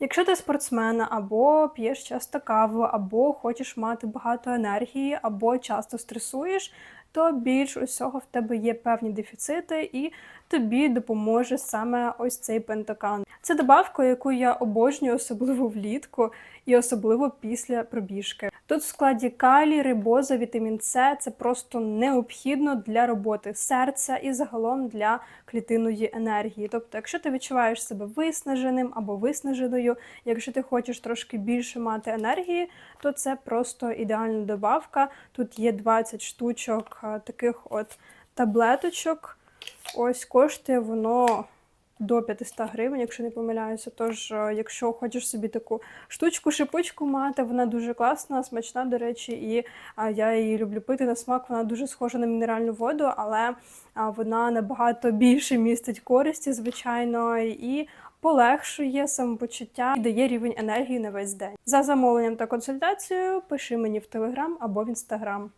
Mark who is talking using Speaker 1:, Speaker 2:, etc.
Speaker 1: Якщо ти спортсмен, або п'єш часто каву, або хочеш мати багато енергії, або часто стресуєш, то більш усього в тебе є певні дефіцити, і тобі допоможе саме ось цей пентакан. Це добавка, яку я обожнюю, особливо влітку і особливо після пробіжки. Тут в складі калій, рибоза, вітамін С це просто необхідно для роботи серця і загалом для клітинної енергії. Тобто, якщо ти відчуваєш себе виснаженим або виснаженою, якщо ти хочеш трошки більше мати енергії, то це просто ідеальна добавка. Тут є 20 штучок таких от таблеточок. Ось коштує воно до 500 гривень, якщо не помиляюся. Тож, е, якщо хочеш собі таку штучку-шипучку мати, вона дуже класна, смачна, до речі, і я її люблю пити на смак. Вона дуже схожа на мінеральну воду, але вона набагато більше містить користі, звичайно, і полегшує самопочуття і дає рівень енергії на весь день. За замовленням та консультацією пиши мені в телеграм або в інстаграм.